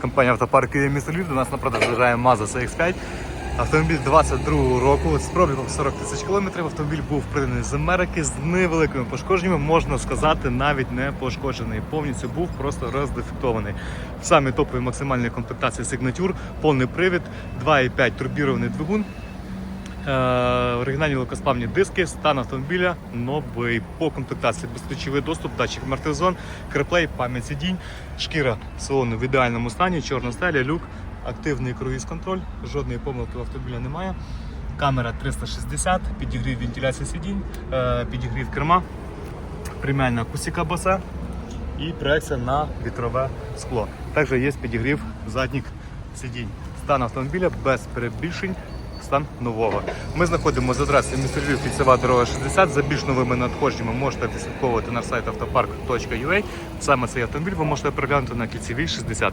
Компанія автопарк місто Львів. До нас на продаж виїжджає Mazda CX-5. Автомобіль 22 року з пробігом 40 тисяч кілометрів. Автомобіль був приданий з Америки з невеликими пошкодженнями, можна сказати, навіть не пошкоджений. Повністю був просто роздефектований. Самі топові максимальні комплектації Signature, повний привід, 2,5 турбірований двигун. Е, оригінальні легкосплавні диски, стан автомобіля новий по комплектації, безключовий доступ, датчик амортизон, креплей, пам'ять сидінь, шкіра салону в ідеальному стані, чорна стеля, люк, активний круїз контроль, жодної помилки у автомобіля немає. Камера 360, підігрів вентиляції сидінь, е, підігрів керма, преміальна акустика баса і проекція на вітрове скло. Також є підігрів задніх сидінь. Стан автомобіля без перебільшень. Стан нового. Ми знаходимося за адресою міста Львів, кільцева дорога 60. За більш новими надходженнями можете відслідковувати на сайт автопарк.ua. Саме цей автомобіль ви можете переглянути на кільцевій 60.